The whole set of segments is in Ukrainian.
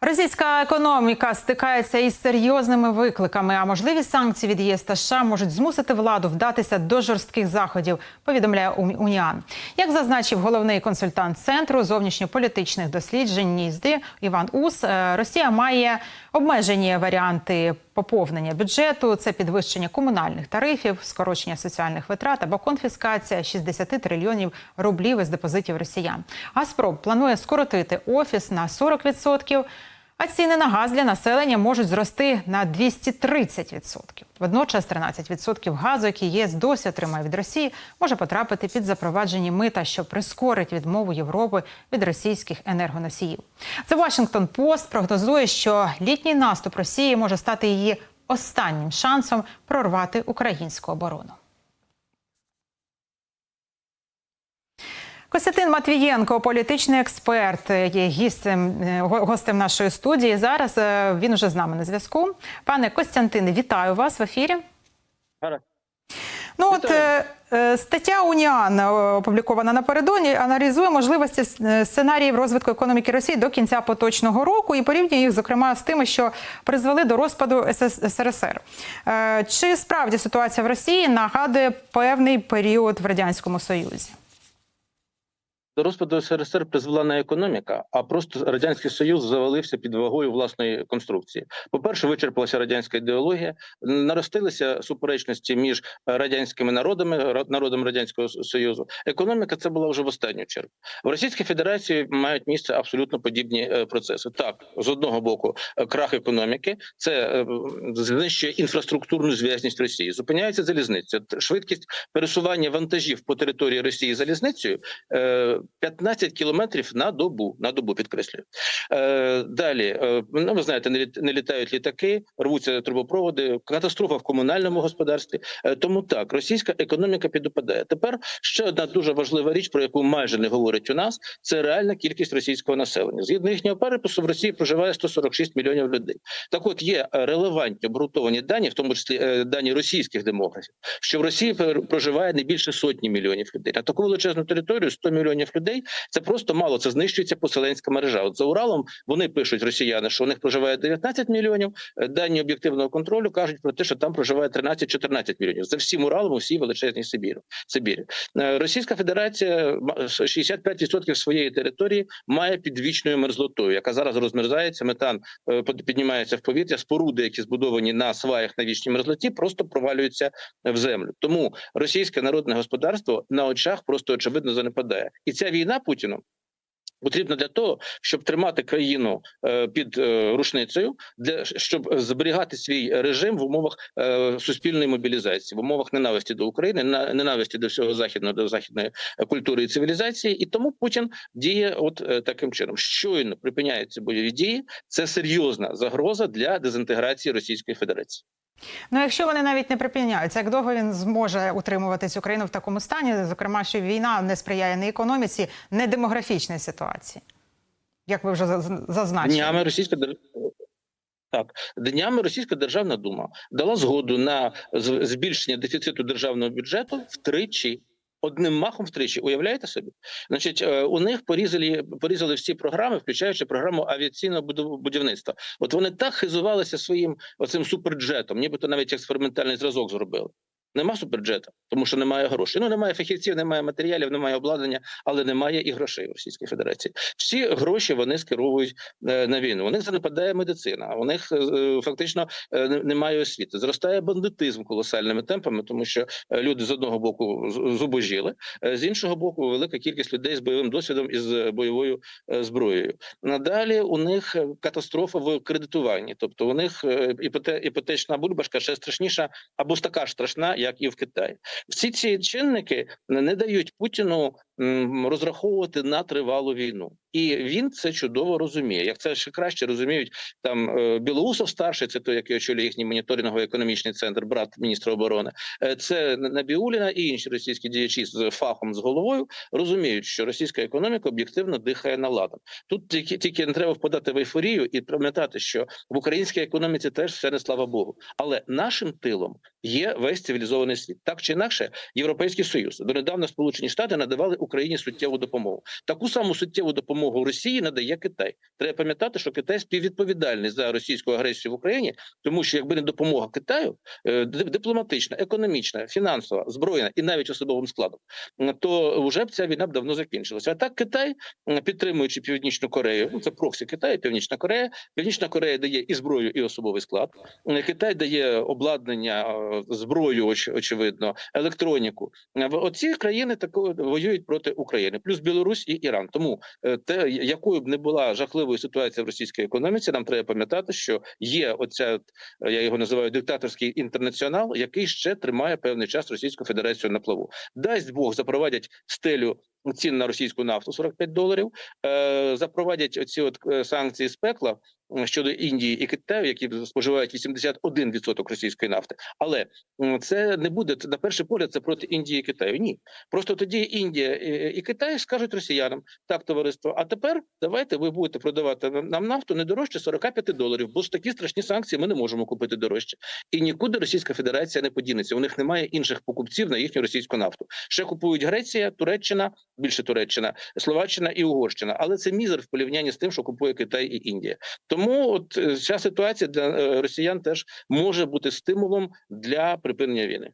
Російська економіка стикається із серйозними викликами. А можливі санкції від ЄС та США можуть змусити владу вдатися до жорстких заходів. Повідомляє Уніан. Як зазначив головний консультант центру зовнішньополітичних досліджень НІЗДИ Іван Ус, е, Росія має обмежені варіанти поповнення бюджету. Це підвищення комунальних тарифів, скорочення соціальних витрат або конфіскація 60 трильйонів рублів із депозитів росіян. Газпром планує скоротити офіс на 40%, а ціни на газ для населення можуть зрости на 230%. Водночас 13% газу, який ЄС досі отримає від Росії, може потрапити під запроваджені мита, що прискорить відмову Європи від російських енергоносіїв. The Washington Post прогнозує, що літній наступ Росії може стати її останнім шансом прорвати українську оборону. Костянтин Матвієнко, політичний експерт, є гістем, е, гостем нашої студії. Зараз е, він уже з нами на зв'язку. Пане Костянтине, вітаю вас в ефірі. Гаразд. Ну от е, стаття Уніан опублікована напередодні, аналізує можливості сценаріїв розвитку економіки Росії до кінця поточного року і порівнює їх, зокрема, з тими, що призвели до розпаду СРСР. Чи справді ситуація в Росії нагадує певний період в радянському Союзі? До розпаду СРСР призвела не економіка, а просто радянський союз завалився під вагою власної конструкції. По перше, вичерпалася радянська ідеологія, наростилися суперечності між радянськими народами, народом радянського союзу. Економіка це була вже в останню чергу. В Російській Федерації мають місце абсолютно подібні е, процеси. Так, з одного боку, е, крах економіки, це е, знищує інфраструктурну зв'язність Росії. Зупиняється залізниця. Швидкість пересування вантажів по території Росії залізницею 15 кілометрів на добу. На добу підкреслюю. Е, Далі, е, ну ви знаєте, не літ- не літають літаки, рвуться трубопроводи, катастрофа в комунальному господарстві. Е, Тому так, російська економіка підопадає. Тепер ще одна дуже важлива річ, про яку майже не говорять у нас, це реальна кількість російського населення. Згідно їхнього перепису, в Росії проживає 146 мільйонів людей. Так, от є релевантні обґрунтовані дані, в тому числі дані російських демографів, що в Росії проживає не більше сотні мільйонів людей. На таку величезну територію 100 мільйонів людей це просто мало. Це знищується поселенська мережа. От за Уралом вони пишуть росіяни, що у них проживає 19 мільйонів. Е, Дані об'єктивного контролю кажуть про те, що там проживає 13-14 мільйонів. За всім Уралом у всій величезній Сибірі. Сибірі. Е, Російська Федерація м- 65% своєї території має під вічною мерзлотою, яка зараз розмерзається. Метан е, піднімається в повітря. Споруди, які збудовані на сваях на вічній мерзлоті, просто провалюються в землю. Тому російське народне господарство на очах просто очевидно занепадає. І ця війна Путіну. Потрібна для того, щоб тримати країну е, під е, рушницею, для щоб зберігати свій режим в умовах е, суспільної мобілізації, в умовах ненависті до України, на ненависті до всього західного до західної культури і цивілізації. І тому Путін діє от таким чином. Щойно припиняються бойові дії. Це серйозна загроза для дезінтеграції Російської Федерації. Ну, якщо вони навіть не припиняються, як довго він зможе утримувати цю країну в такому стані, зокрема, що війна не сприяє ні економіці, ні демографічній ситуації, як ви вже заз- зазначили. Днями російська так днями Російська Державна Дума дала згоду на збільшення дефіциту державного бюджету втричі. Одним махом втричі, уявляєте собі? Значить, е, у них порізали порізали всі програми, включаючи програму авіаційного будівництва. От вони так хизувалися своїм оцим суперджетом, нібито навіть експериментальний зразок зробили. Нема суперджета, тому що немає грошей. Ну немає фахівців, немає матеріалів, немає обладнання, але немає і грошей у Російській Федерації. Всі гроші вони скеровують е, на війну. У них занепадає медицина. У них е, фактично е, немає освіти. Зростає бандитизм колосальними темпами, тому що люди з одного боку зубожіли, з іншого боку, велика кількість людей з бойовим досвідом і з бойовою зброєю. Надалі у них катастрофа в кредитуванні, тобто у них іпотечна бульбашка ще страшніша або така ж страшна, як і в Китаї. Всі ці чинники не дають Путіну розраховувати на тривалу війну, і він це чудово розуміє. Як це ще краще розуміють там е, Білоусов старший, це той, який очолює їхній моніторингово-економічний центр, брат міністра оборони. Е, Це Набіуліна і інші російські діячі з фахом з головою розуміють, що російська економіка об'єктивно дихає на ладан. Тут тільки тільки не треба впадати в ейфорію і пам'ятати, що в українській економіці теж все не слава Богу. Але нашим тилом є весь цивілізований світ. Так чи інакше, Європейський Союз донедавна Сполучені Штати надавали Україні суттєву допомогу. Таку саму суттєву допомогу Росії надає Китай. Треба пам'ятати, що Китай співвідповідальний за російську агресію в Україні, тому що якби не допомога Китаю, е, дипломатична, економічна, фінансова, збройна і навіть особовим складом, то вже б ця війна б давно закінчилася. А так Китай, підтримуючи Північну Корею, ну це проксі Китаю, Північна Корея. Північна Корея дає і зброю, і особовий склад. Китай дає обладнання, е, зброю, оч- очевидно, електроніку. Оці країни тако воюють проти України, плюс Білорусь і Іран. Тому е, те, якою б не була жахливою ситуація в російській економіці, нам треба пам'ятати, що є оця, е, я його називаю диктаторський інтернаціонал, який ще тримає певний час Російську Федерацію на плаву. Дасть Бог запровадять стелю цін на російську нафту 45 доларів. Е, запровадять оці от е, санкції з пекла щодо Індії і Китаю, які споживають 81% російської нафти. Але це не буде на перший погляд. Це проти Індії і Китаю. Ні, просто тоді Індія і, Китай скажуть росіянам так, товариство. А тепер давайте ви будете продавати нам нам нафту не дорожче 45 доларів, бо ж такі страшні санкції ми не можемо купити дорожче. І нікуди Російська Федерація не подінеться. У них немає інших покупців на їхню російську нафту. Ще купують Греція, Туреччина, більше Туреччина, Словаччина і Угорщина. Але це мізер в порівнянні з тим, що купує Китай і Індія. Тому от е, ця ситуація для е, росіян теж може бути стимулом для припинення війни.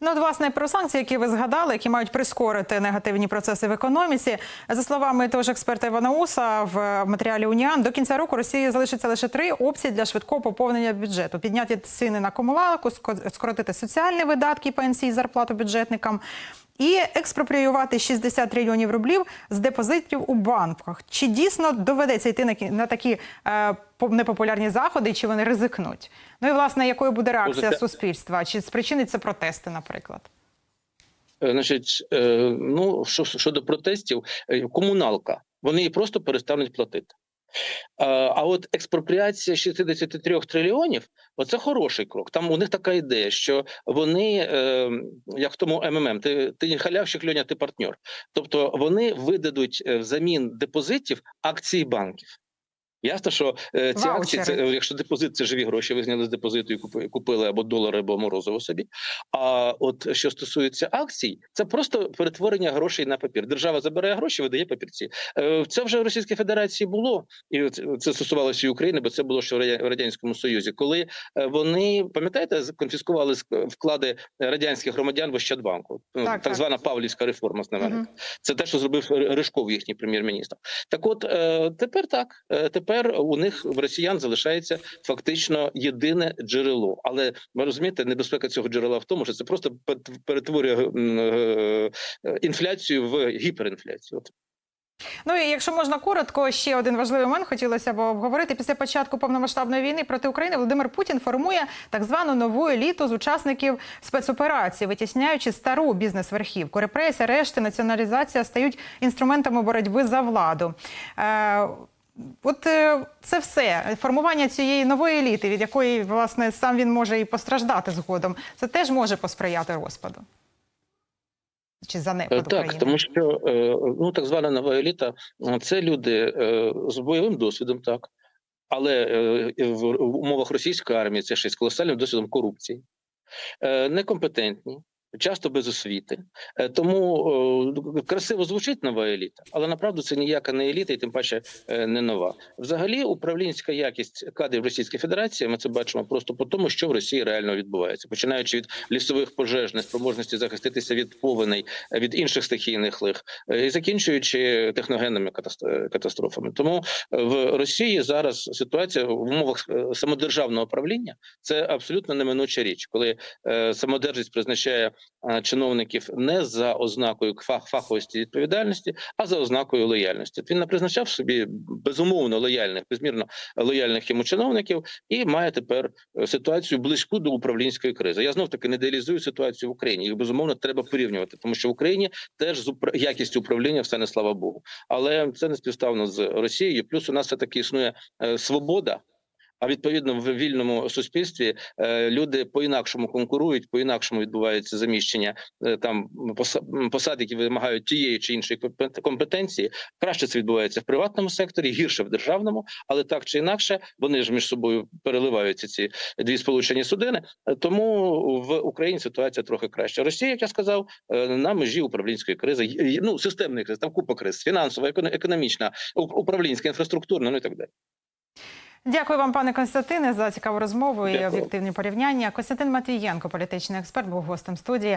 Ну, от, власне, про санкції, які ви згадали, які мають прискорити негативні процеси в економіці. За словами того ж експерта Івана Уса, в матеріалі Уніан до кінця року Росії залишиться лише три опції для швидкого поповнення бюджету: підняти ціни на комуналку, ско- скоротити соціальні видатки, пенсії, зарплату бюджетникам. І експропріювати 60 трильйонів рублів з депозитів у банках. Чи дійсно доведеться йти на, на такі е, по- непопулярні заходи, чи вони ризикнуть? Ну і власне, якою буде реакція Позиція- суспільства? Чи спричинить це протести, наприклад? Е, Значить, е, ну що щодо протестів, е, комуналка вони просто перестануть платити. А, от експропріація 63 трильйонів оце хороший крок. Там у них така ідея, що вони, е, як в тому МММ, ти, ти не халявщик, Льоня, ти партнер. Тобто вони видадуть е, взамін депозитів акції банків. Ясно, що е, ці акції, це, е, якщо депозит це живі гроші, ви зняли з депозиту і купи- купили або долари, або морозиво собі. А от що стосується акцій, це просто перетворення грошей на папір. Держава забирає гроші, видає папірці. Е, Це вже в Російській Федерації було, і це- це стосувалося і України, бо це було ще в радянському Союзі, коли е, вони пам'ятаєте, з- конфіскували вклади радянських громадян в Ощадбанку. Ну, Так, так, так. звана Павлівська реформа знаменita. Мгм. Це те, що зробив Ри- Ришков, їхній прем'єр-міністр. Так, от е, тепер так. Е, Тепер у них в росіян залишається фактично єдине джерело. Але ви розумієте, небезпека цього джерела в тому, що це просто перетворює е, е, інфляцію в гіперінфляцію. Ну і якщо можна коротко, ще один важливий момент хотілося б обговорити. Після початку повномасштабної війни проти України Володимир Путін формує так звану нову еліту з учасників спецоперації, витісняючи стару бізнес-верхівку. Репресія, решти, націоналізація стають інструментами боротьби за владу. Е, От е, це все формування цієї нової еліти, від якої власне сам він може і постраждати згодом. Це теж може посприяти розпаду чи Е, занепаду Так, країни. тому що е, ну так звана нова еліта е, це люди е, з бойовим досвідом, так. Але е, в умовах російської армії це ще з колосальним досвідом корупції, е, некомпетентні, часто без освіти. Е, Тому красиво звучить нова еліта, але направду це ніяка не еліта, і тим паче е, не нова. Взагалі, управлінська якість кадрів Російської Федерації. Ми це бачимо просто по тому, що в Росії реально відбувається, починаючи від лісових пожеж, неспроможності захиститися від повеней, е, від інших стихійних лих, і закінчуючи техногенними катаст- катастрофами. Тому в Росії зараз ситуація в умовах самодержавного правління це абсолютно неминуча річ, коли самодержець призначає чиновників не за ознакою фах, фаховості і відповідальності, а за ознакою лояльності. Він не призначав собі безумовно лояльних, безмірно лояльних йому чиновників, і має тепер е, ситуацію близьку до управлінської кризи. Я знов таки не ідеалізую ситуацію в Україні. Їх безумовно треба порівнювати, тому що в Україні теж з упра- якістю управління все не слава Богу. Але це не співставно з Росією. Плюс у нас все таки існує е, свобода. А відповідно в вільному суспільстві е, люди по інакшому конкурують, по інакшому відбувається заміщення е, там поса- посад, які вимагають тієї чи іншої компетенції. Краще це відбувається в приватному секторі, гірше в державному, але так чи інакше вони ж між собою переливаються ці дві сполучені судини. Е, Тому в Україні ситуація трохи краща. Росія, як я сказав, на межі управлінської кризи, ну системної кризи, там купа криз, фінансова, економ- економічна, управлінська, інфраструктурна, ну і так далі. Дякую вам, пане Константине, за цікаву розмову і об'єктивні порівняння. Костянтин Матвієнко, політичний експерт, був гостем студії.